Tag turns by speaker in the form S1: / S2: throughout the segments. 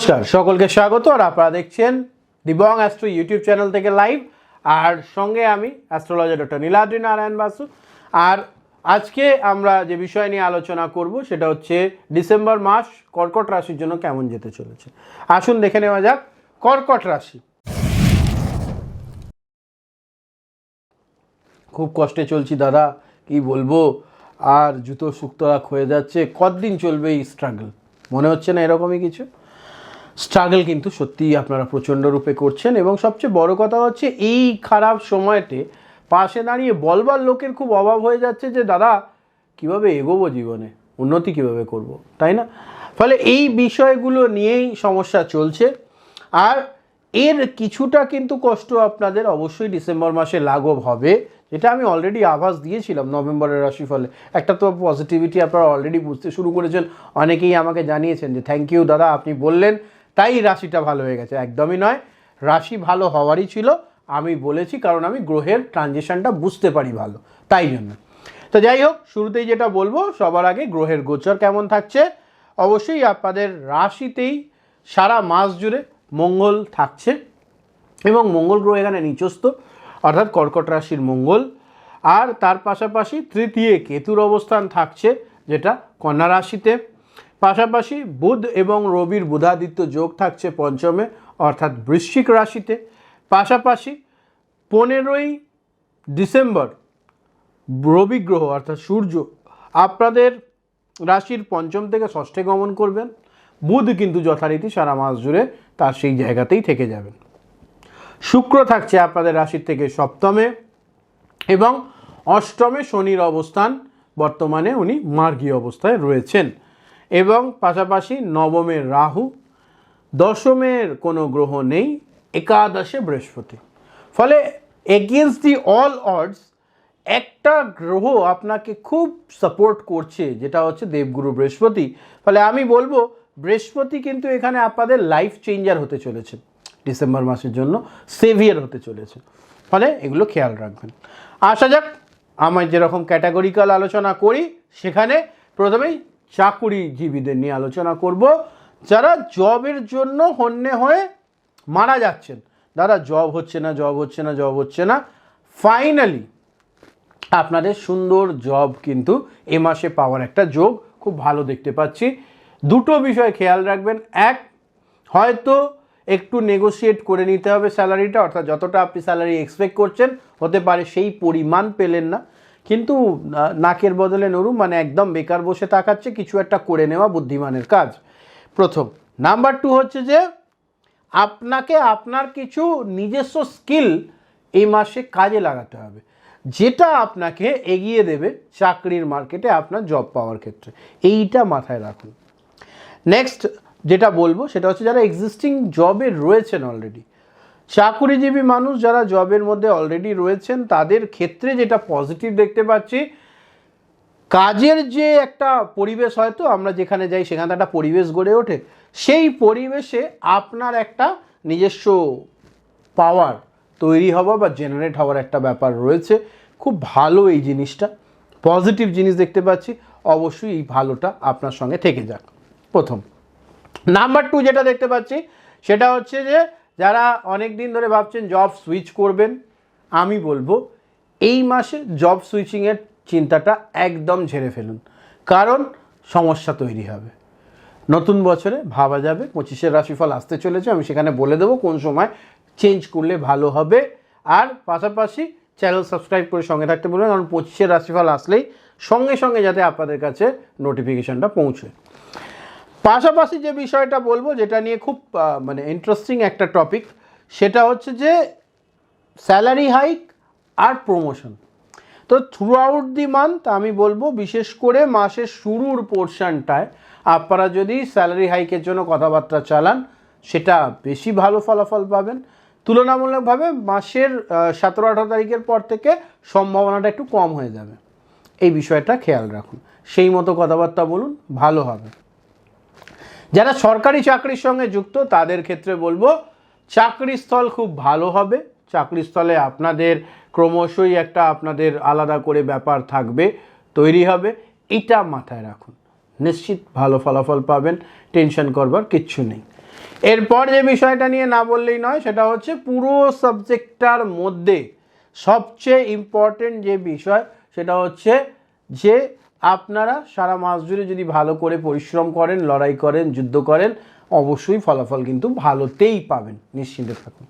S1: নমস্কার, সকলকে স্বাগত, আর আপনারা দেখছেন দিবং অ্যাস্ট্রো ইউটিউব চ্যানেল থেকে লাইভ, আর সঙ্গে আমি অ্যাস্ট্রোলজার ডক্টর নীলাদ্রি নারায়ণ বাসু। আর আজকে আমরা যে বিষয় নিয়ে আলোচনা করব, সেটা হচ্ছে ডিসেম্বর মাস, কর্কট রাশির জন্য কেমন যেতে চলেছে। আসুন দেখে নেওয়া যাক, কর্কট রাশি। খুব কষ্টে চলছি দাদা, কি বলব? আর জুতো শুক্তরা হয়ে যাচ্ছে, কতদিন চলবে এই স্ট্রাগল মনে হচ্ছে না এরকমই কিছু? স্ট্রাগল কিন্তু সত্যিই আপনারা প্রচণ্ড রূপে করছেন এবং সবচেয়ে বড় কথা হচ্ছে এই খারাপ সময়তে পাশে দাঁড়িয়ে বলবার লোকের খুব অভাব হয়ে যাচ্ছে যে, দাদা, কীভাবে এগোবো জীবনে? উন্নতি কীভাবে করব? তাই না? ফলে এই বিষয়গুলো নিয়েই সমস্যা চলছে। আর এর কিছুটা কিন্তু কষ্ট আপনাদের অবশ্যই ডিসেম্বর মাসে লাঘব হবে, যেটা আমি অলরেডি আভাস দিয়েছিলাম নভেম্বরের রাশিফলে। একটা তো পজিটিভিটি আপনারা অলরেডি বুঝতে শুরু করেছেন। অনেকেই আমাকে জানিয়েছেন যে থ্যাংক ইউ দাদা, আপনি বললেন তাই রাশিটা ভালো হয়ে গেছে। একদমই নয়, রাশি ভালো হওয়ারই ছিল। আমি বলেছি কারণ আমি গ্রহের ট্রানজেকশনটা বুঝতে পারি ভালো, তাই জন্য। তো যাই হোক, শুরুতেই যেটা বলব, সবার আগে গ্রহের গোচর কেমন থাকছে? অবশ্যই আপনাদের রাশিতেই সারা মাস জুড়ে মঙ্গল থাকছে এবং মঙ্গল গ্রহ এখানে নিচস্থ, অর্থাৎ কর্কট রাশির মঙ্গল। আর তার পাশাপাশি তৃতীয় কেতুর অবস্থান থাকছে, যেটা কন্যা রাশিতে। পাশাপাশি বুধ এবং রবির বুধাদিত্য যোগ থাকছে পঞ্চমে, অর্থাৎ বৃশ্চিক রাশিতে। পাশাপাশি পনেরোই ডিসেম্বর রবি গ্রহ, অর্থাৎ সূর্য, আপনাদের রাশির পঞ্চম থেকে ষষ্ঠে গমন করবেন। বুধ কিন্তু যথারীতি সারা মাস জুড়ে তার সেই জায়গাতেই থেকে যাবেন। শুক্র থাকছে আপনাদের রাশির থেকে সপ্তমে এবং অষ্টমে শনির অবস্থান, বর্তমানে উনি মার্গী অবস্থায় রয়েছেন। এবং পাশাপাশি নবমের রাহু, দশমের কোনো গ্রহ নেই, একাদশে বৃহস্পতি। ফলে এগেনস্ট দি অল অডস একটা গ্রহ আপনাকে খুব সাপোর্ট করছে, যেটা হচ্ছে দেবগুরু বৃহস্পতি। ফলে আমি বলব, বৃহস্পতি কিন্তু এখানে আপনাদের লাইফ চেঞ্জার হতে চলেছে, ডিসেম্বর মাসের জন্য সেভিয়ার হতে চলেছে। ফলে এগুলো খেয়াল রাখবেন। আসা যাক আমার যেরকম ক্যাটাগরিক্যাল আলোচনা করি, সেখানে প্রথমেই চাকুরিজীবীদের নিয়ে আলোচনা করব। যারা জবের জন্য হন্যে হয়ে মারা যাচ্ছেন। দাদা জব হচ্ছে না জব হচ্ছে না জব হচ্ছে না। ফাইনালি আপনাদের সুন্দর জব কিন্তু এ মাসে পাওয়ার একটা যোগ। খুব ভালো দেখতে পাচ্ছি। দুটো বিষয় খেয়াল রাখবেন। এক, হয়তো একটু নেগোসিয়েট করে নিতে হবে স্যালারিটা অর্থাৎ যতটা আপনি স্যালারি এক্সপেক্ট করছেন, হতে পারে সেই পরিমাণ পেলেন না। কিন্তু নাকের বদলে নরু মানে একদম বেকার বসে তাকাচ্ছে, কিছু একটা করে নেওয়া বুদ্ধিমানের কাজ। প্রথম। নাম্বার টু হচ্ছে যে, আপনাকে আপনার কিছু নিজস্ব স্কিল এই মাসে কাজে লাগাতে হবে। যেটা আপনাকে এগিয়ে দেবে চাকরির মার্কেটে আপনার জব পাওয়ার ক্ষেত্রে। এইটা মাথায় রাখুন। নেক্সট যেটা বলব, সেটা হচ্ছে যারা এক্সিস্টিং জবে রয়েছেন অলরেডি চাকুরিজীবী মানুষ যারা জবের মধ্যে অলরেডি রয়েছেন, তাদের ক্ষেত্রে যেটা পজিটিভ দেখতে পাচ্ছি, কাজের যে একটা পরিবেশ হয়তো আমরা যেখানে যাই, সেখানে একটা পরিবেশ গড়ে ওঠে। সেই পরিবেশে আপনার একটা নিজস্ব পাওয়ার তৈরি হওয়া বা জেনারেট হওয়ার একটা ব্যাপার রয়েছে। খুব ভালো এই জিনিসটা। পজিটিভ জিনিস দেখতে পাচ্ছি। অবশ্যই এই ভালোটা আপনার সঙ্গে থেকে যাক। প্রথম। নাম্বার টু যেটা দেখতে পাচ্ছি, সেটা হচ্ছে যে যারা অনেক দিন ধরে ভাবছেন জব সুইচ করবেন, আমি বলব, এই মাসে জব সুইচিংয়ের চিন্তাটা একদম ঝেড়ে ফেলুন। কারণ সমস্যা তৈরি হবে। নতুন বছরে ভাবা যাবে, পঁচিশের রাশিফল আসতে চলেছে, আমি সেখানে বলে দেবো কোন সময় চেঞ্জ করলে ভালো হবে। আর পাশাপাশি চ্যানেল সাবস্ক্রাইব করে সঙ্গে থাকতে বলবেন, কারণ পঁচিশের রাশিফল আসলেই সঙ্গে সঙ্গে যাতে আপনাদের কাছে নোটিফিকেশনটা পৌঁছয়। পাশাপাশি যে বিষয়টা বলব, যেটা নিয়ে খুব মানে ইন্টারেস্টিং একটা টপিক সেটা হচ্ছে যে স্যালারি হাইক আর প্রমোশন তো থ্রু আউট দি মান্থ আমি বলব, বিশেষ করে মাসের শুরুর পোর্শনটায় আপনারা যদি স্যালারি হাইকের জন্য কথাবার্তা চালান, সেটা বেশি ভালো ফলাফল পাবেন। তুলনামূলকভাবে মাসের সতেরো আঠারো তারিখের পর থেকে সম্ভাবনাটা একটু কম হয়ে যাবে। এই বিষয়টা খেয়াল রাখুন। সেই মতো কথাবার্তা বলুন, ভালো হবে। যারা সরকারি চাকরির সঙ্গে যুক্ত, তাদের ক্ষেত্রে বলব চাকরিস্থল খুব ভালো হবে। চাকরিস্থলে আপনাদের ক্রমশই একটা আপনাদের আলাদা করে ব্যাপার থাকবে, তৈরি হবে। এটা মাথায় রাখুন। নিশ্চিত ভালো ফলাফল পাবেন, টেনশন করবার কিচ্ছু নেই। এরপর যে বিষয়টা নিয়ে না বললেই নয়, সেটা হচ্ছে পুরো সাবজেক্টটার মধ্যে সবচেয়ে ইম্পর্টেন্ট যে বিষয়, সেটা হচ্ছে যে আপনারা সারা মাস জুড়ে যদি ভালো করে পরিশ্রম করেন, লড়াই করেন, যুদ্ধ করেন, অবশ্যই ফলাফল কিন্তু ভালোতেই পাবেন। নিশ্চিন্তে থাকুন।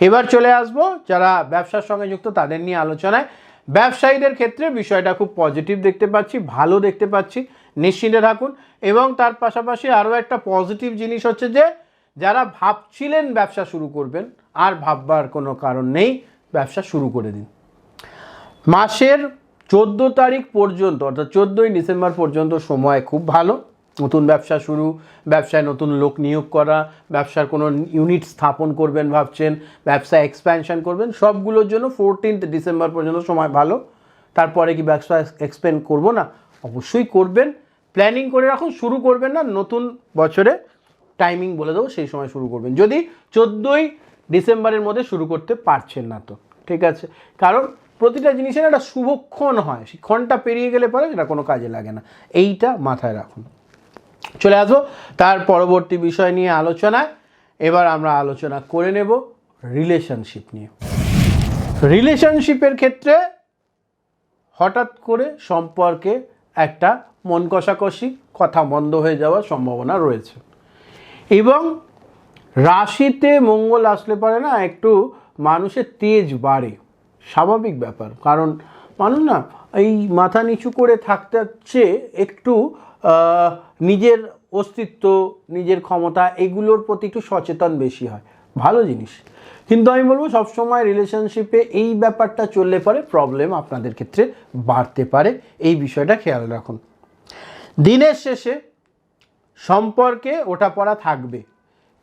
S1: এবার চলে আসব যারা ব্যবসার সঙ্গে যুক্ত, তাদের নিয়ে আলোচনায়। ব্যবসায়ীদের ক্ষেত্রে বিষয়টা খুব পজিটিভ দেখতে পাচ্ছি, ভালো দেখতে পাচ্ছি। নিশ্চিন্তে থাকুন। এবং তার পাশাপাশি আরও একটা পজিটিভ জিনিস হচ্ছে যে, যারা ভাবছিলেন ব্যবসা শুরু করবেন, আর ভাববার কোনো কারণ নেই, ব্যবসা শুরু করে দিন। মাসের চোদ্দ তারিখ পর্যন্ত, অর্থাৎ চোদ্দোই ডিসেম্বর পর্যন্ত সময় খুব ভালো। নতুন ব্যবসা শুরু, ব্যবসায় নতুন লোক নিয়োগ করা, ব্যবসার কোনো ইউনিট স্থাপন করবেন ভাবছেন, ব্যবসা এক্সপ্যানশন করবেন, সবগুলোর জন্য ফোরটিন্থ ডিসেম্বর পর্যন্ত সময় ভালো। তারপরে কি ব্যবসা এক্সপেন্ড করব না? অবশ্যই করবেন। প্ল্যানিং করে রাখুন, শুরু করবেন না, নতুন বছরে টাইমিং বলে দেবো, সেই সময় শুরু করবেন। যদি চোদ্দোই ডিসেম্বরের মধ্যে শুরু করতে পারছেন না তো, ঠিক আছে? কারণ প্রতিটা জিনিসের একটা শুভক্ষণ হয়। সেই ক্ষণটা পেরিয়ে গেলে পরে সেটা কোনো কাজে লাগে না। এইটা মাথায় রাখুন। চলে আসব তার পরবর্তী বিষয় নিয়ে আলোচনায়। এবার আমরা আলোচনা করে নেব রিলেশনশিপ নিয়ে। রিলেশনশিপের ক্ষেত্রে হঠাৎ করে সম্পর্কে একটা মন কষাকষি কথা বন্ধ হয়ে যাওয়ার সম্ভাবনা রয়েছে। এবং রাশিতে মঙ্গল আসলে পারে না, একটু মানুষের তেজ বাড়ে। স্বাভাবিক ব্যাপার। কারণ মানুষ না এই মাথা নিচু করে থাকতে চেয়ে একটু নিজের অস্তিত্ব, নিজের ক্ষমতা এগুলোর প্রতি একটু সচেতন বেশি হয়। ভালো জিনিস। কিন্তু আমি বলব সবসময় রিলেশনশিপে এই ব্যাপারটা চললে পরে প্রবলেম আপনাদের ক্ষেত্রে বাড়তে পারে। এই বিষয়টা খেয়াল রাখুন। দিনের শেষে সম্পর্কে ওটা পড়া থাকবে।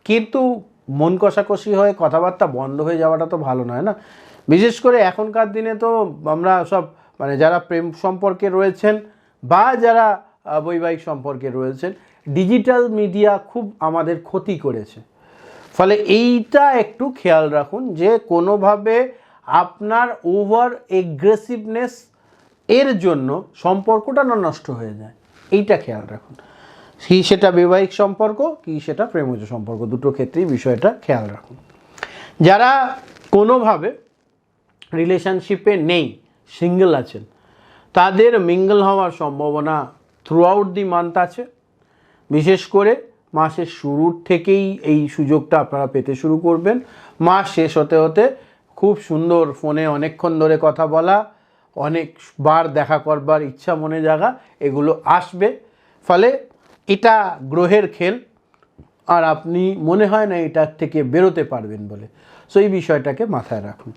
S1: কিন্তু মন কষাকষি হয়ে কথাবার্তা বন্ধ হয়ে যাওয়াটা তো ভালো নয় না? বিশেষ করে এখনকার দিনে তো আমরা সব মানে যারা প্রেম সম্পর্কে রয়েছেন বা যারা বৈবাহিক সম্পর্কে রয়েছেন ডিজিটাল মিডিয়া খুব আমাদের ক্ষতি করেছে। ফলে এইটা একটু খেয়াল রাখুন যে কোনোভাবে আপনার ওভার এগ্রেসিভনেস এর জন্য সম্পর্কটা না নষ্ট হয়ে যায়। এইটা খেয়াল রাখুন। কি সেটা বৈবাহিক সম্পর্ক, কি সেটা প্রেমজ সম্পর্ক, দুটো ক্ষেত্রেই বিষয়টা খেয়াল রাখুন। যারা কোনোভাবে রিলেশনশিপে নেই সিঙ্গেল আছেন। তাদের মিঙ্গল হওয়ার সম্ভাবনা থ্রু আউট দি মান্থ আছে। বিশেষ করে মাসের শুরুর থেকেই এই সুযোগটা আপনারা পেতে শুরু করবেন। মাস শেষ হতে হতে খুব সুন্দর ফোনে অনেকক্ষণ ধরে কথা বলা অনেকবার দেখা করবার ইচ্ছা মনে জাগা, এগুলো আসবে। ফলে এটা গ্রহের খেল, আর আপনি মনে হয় না এটার থেকে বেরোতে পারবেন বলে। সো এই বিষয়টাকে মাথায় রাখুন।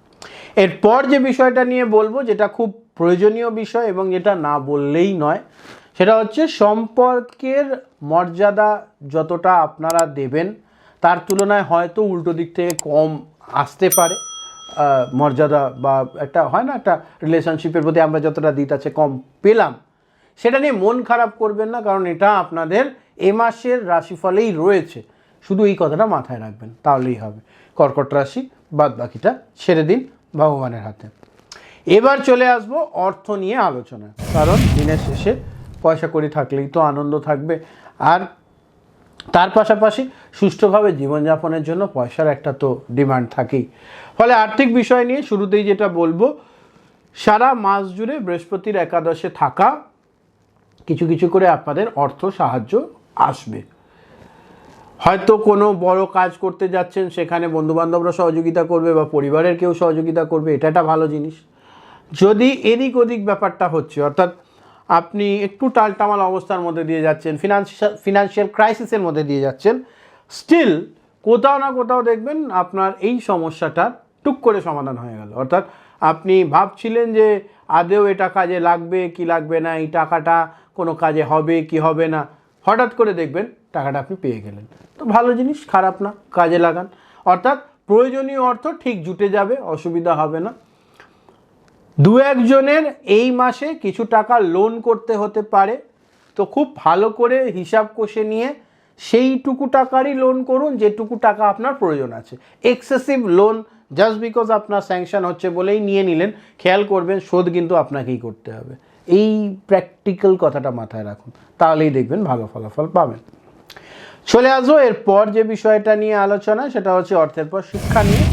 S1: এরপর যে বিষয়টা নিয়ে বলব, যেটা খুব প্রয়োজনীয় বিষয় এবং যেটা না বললেই নয়, সেটা হচ্ছে সম্পর্কের মর্যাদা যতটা আপনারা দেবেন, তার তুলনায় হয়তো উল্টো দিক থেকে কম আসতে পারে। মর্যাদা বা একটা হয় না, একটা রিলেশনশিপের প্রতি আমরা যতটা দিত আছে কম পেলাম, সেটা নিয়ে মন খারাপ করবেন না, কারণ এটা আপনাদের এ মাসের রাশিফলেই রয়েছে। শুধু এই কথাটা মাথায় রাখবেন, তাহলেই হবে। কর্কট রাশি বাদ বাকিটা ছেড়ে দিন। ভগবানের হাতে। এবার চলে আসব অর্থ নিয়ে আলোচনা কারণ দিনের শেষে পয়সা করি থাকলেই তো আনন্দ থাকবে। আর তার পাশাপাশি সুষ্ঠুভাবে জীবনযাপনের জন্য পয়সার একটা তো ডিমান্ড থাকেই। ফলে আর্থিক বিষয় নিয়ে শুরুতেই যেটা বলব, সারা মাস জুড়ে বৃহস্পতির একাদশে থাকা, কিছু কিছু করে আপনাদের অর্থ সাহায্য আসবে। হয়তো কোনো বড় কাজ করতে যাচ্ছেন, সেখানে বন্ধুবান্ধবরা সহযোগিতা করবে বা পরিবারের কেউ সহযোগিতা করবে, এটা একটা ভালো জিনিস। যদি এদিক ওদিক ব্যাপারটা হচ্ছে, অর্থাৎ আপনি একটু টালটামাল অবস্থার মধ্যে দিয়ে যাচ্ছেন ফিনান্সিয়াল ফিনান্সিয়াল ক্রাইসিসের মধ্যে দিয়ে যাচ্ছেন স্টিল কোথাও না কোথাও দেখবেন আপনার এই সমস্যাটা টুক করে সমাধান হয়ে গেল। অর্থাৎ আপনি ভাবছিলেন যে আদেও এটা কাজে লাগবে, কি লাগবে না, এই টাকাটা কোনো কাজে হবে, কি হবে না, হঠাৎ করে দেখবেন টাকাটা আপনি পেয়ে গেলেন। তো ভালো জিনিস, খারাপ না, কাজে লাগান। অর্থাৎ প্রয়োজনীয় অর্থ ঠিক জুটে যাবে, অসুবিধা হবে না। দু একজনের এই মাসে কিছু টাকা লোন করতে হতে পারে। তো খুব ভালো করে হিসাব কষে নিয়ে সেইটুকু টাকারই লোন করুন, যেটুকু টাকা আপনার প্রয়োজন আছে। এক্সেসিভ লোন জাস্ট বিকজ আপনার স্যাংশন হচ্ছে বলেই নিয়ে নিলেন, খেয়াল করবেন, শোধ কিন্তু আপনাকেই করতে হবে। এই প্র্যাকটিক্যাল কথাটা মাথায় রাখুন, তাহলেই দেখবেন ভালো ফলাফল পাবেন। চলে আসব। এরপর যে বিষয়টা নিয়ে আলোচনা, সেটা হচ্ছে অর্থের পর শিক্ষা নিয়ে।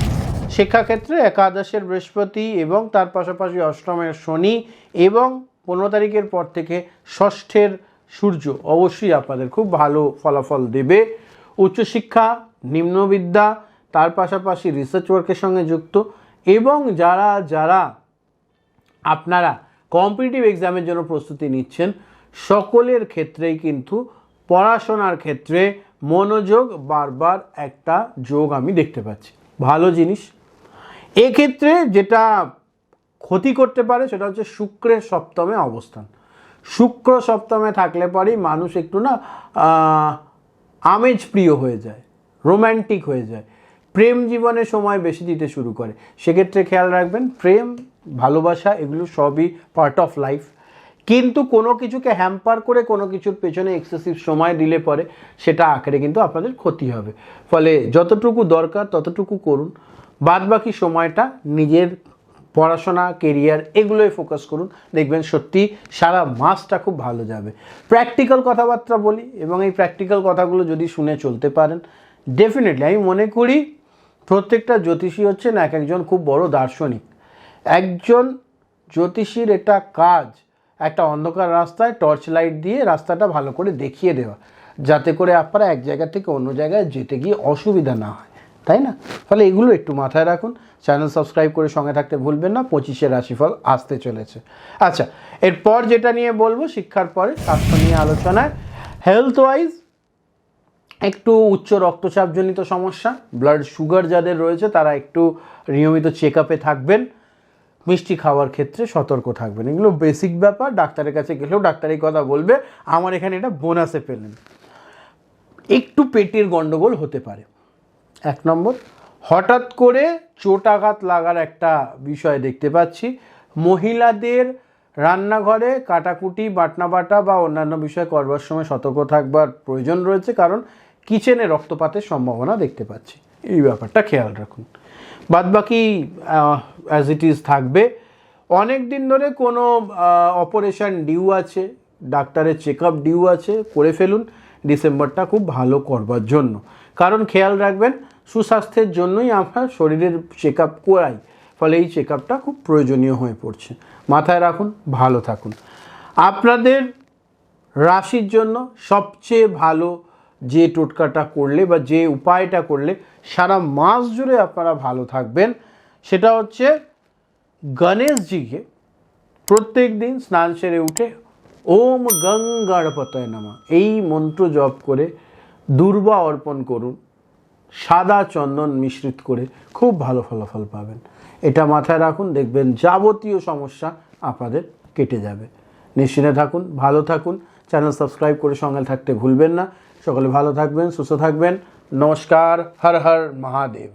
S1: শিক্ষাক্ষেত্রে একাদশের বৃহস্পতি এবং তার পাশাপাশি অষ্টমের শনি এবং পনেরো তারিখের পর থেকে ষষ্ঠের সূর্য অবশ্যই আপনাদের খুব ভালো ফলাফল দেবে। উচ্চশিক্ষা, নিম্নবিদ্যা, তার পাশাপাশি রিসার্চ ওয়ার্কের সঙ্গে যুক্ত এবং যারা যারা আপনারা কম্পিটিটিভ এক্সামের জন্য প্রস্তুতি নিচ্ছেন, সকলের ক্ষেত্রেই কিন্তু পড়াশোনার ক্ষেত্রে মনোযোগ বারবার একটা যোগ আমি দেখতে পাচ্ছি। ভালো জিনিস। এক্ষেত্রে যেটা ক্ষতি করতে পারে সেটা হচ্ছে শুক্রের সপ্তমে অবস্থান। শুক্র সপ্তমে থাকলে পরেই মানুষ একটু না আমেজ প্রিয় হয়ে যায়, রোম্যান্টিক হয়ে যায়। প্রেম জীবনে সময় বেশি দিতে শুরু করে। সেক্ষেত্রে খেয়াল রাখবেন, প্রেম, ভালোবাসা এগুলো সবই পার্ট অফ লাইফ কিন্তু কোনো কিছুকে হ্যাম্পার করে কোনো কিছুর পেছনে এক্সেসিভ সময় দিলে পরে সেটা আকারে কিন্তু আপনাদের ক্ষতি হবে। ফলে যতটুকু দরকার ততটুকু করুন। বাদ বাকি সময়টা নিজের পড়াশোনা কেরিয়ার এগুলোই ফোকাস করুন। দেখবেন সত্যি সারা মাসটা খুব ভালো যাবে। প্র্যাকটিক্যাল কথাবার্তা বলি এবং এই প্র্যাকটিক্যাল কথাগুলো যদি শুনে চলতে পারেন ডেফিনেটলি আমি মনে করি প্রত্যেকটা জ্যোতিষী হচ্ছেন এক একজন খুব বড় দার্শনিক। একজন জ্যোতিষীর এটা কাজ একটা অন্ধকার রাস্তায় টর্চ লাইট দিয়ে রাস্তাটা ভালো করে দেখিয়ে দেওয়া, যাতে করে আপনারা এক জায়গা থেকে অন্য জায়গায় যেতে গিয়ে অসুবিধা না হয়, তাই না? ফলে এগুলো একটু মাথায় রাখুন চ্যানেল সাবস্ক্রাইব করে সঙ্গে থাকতে ভুলবেন না, পঁচিশে রাশিফল আসতে চলেছে। আচ্ছা এরপর যেটা নিয়ে বলব, শিক্ষার পরে স্বাস্থ্য নিয়ে আলোচনায় হেলথ ওয়াইজ একটু উচ্চ রক্তচাপজনিত সমস্যা ব্লাড সুগার যাদের রয়েছে তারা একটু নিয়মিত চেক আপে থাকবেন। মিষ্টি খাওয়ার ক্ষেত্রে সতর্ক থাকবেন। এগুলো বেসিক ব্যাপার, ডাক্তারের কাছে গেলেও ডাক্তার এই কথা বলবে, আমার এখানে এটা বোনাসে পেলেন। একটু পেটের গন্ডগোল হতে পারে। এক নম্বর, হঠাৎ করে চোট আঘাত লাগার একটা বিষয় দেখতে পাচ্ছি। মহিলাদের রান্নাঘরে কাটাকুটি বাটনা বাটা বা অন্যান্য বিষয় করবার সময় সতর্ক থাকবার প্রয়োজন রয়েছে, কারণ কিচেনে রক্তপাতের সম্ভাবনা দেখতে পাচ্ছি। এই ব্যাপারটা খেয়াল রাখুন। বাদবাকি অ্যাজ ইট ইজ থাকবে। অনেক দিন ধরে কোনো অপারেশন ডিউ আছে, ডাক্তারের চেক আপ ডিউ আছে, করে ফেলুন, ডিসেম্বরটা খুব ভালো করবার জন্য। কারণ খেয়াল রাখবেন, সুস্বাস্থ্যের জন্যই আমরা শরীরের চেক আপ করাই, ফলে এই চেক আপটা খুব প্রয়োজনীয় হয়ে পড়ছে। মাথায় রাখুন, ভালো থাকুন। আপনাদের রাশির জন্য সবচেয়ে ভালো যে টোটকাটা করলে বা যে উপায়টা করলে সারা মাস জুড়ে আপনারা ভালো থাকবেন। সেটা হচ্ছে গণেশজিকে প্রত্যেক দিন স্নান সেরে উঠে ওম গঙ্গাড়পতয় নামা। এই মন্ত্র জপ করে দুর্বা অর্পণ করুন, সাদা চন্দন মিশ্রিত করে খুব ভালো ফলাফল পাবেন। এটা মাথায় রাখুন, দেখবেন যাবতীয় সমস্যা আপনাদের কেটে যাবে। নিশ্চিন্তে থাকুন, ভালো থাকুন, চ্যানেল সাবস্ক্রাইব করে সঙ্গে থাকতে ভুলবেন না। সকলে ভালো থাকবেন সুস্থ থাকবেন। নমস্কার হর হর মহাদেব।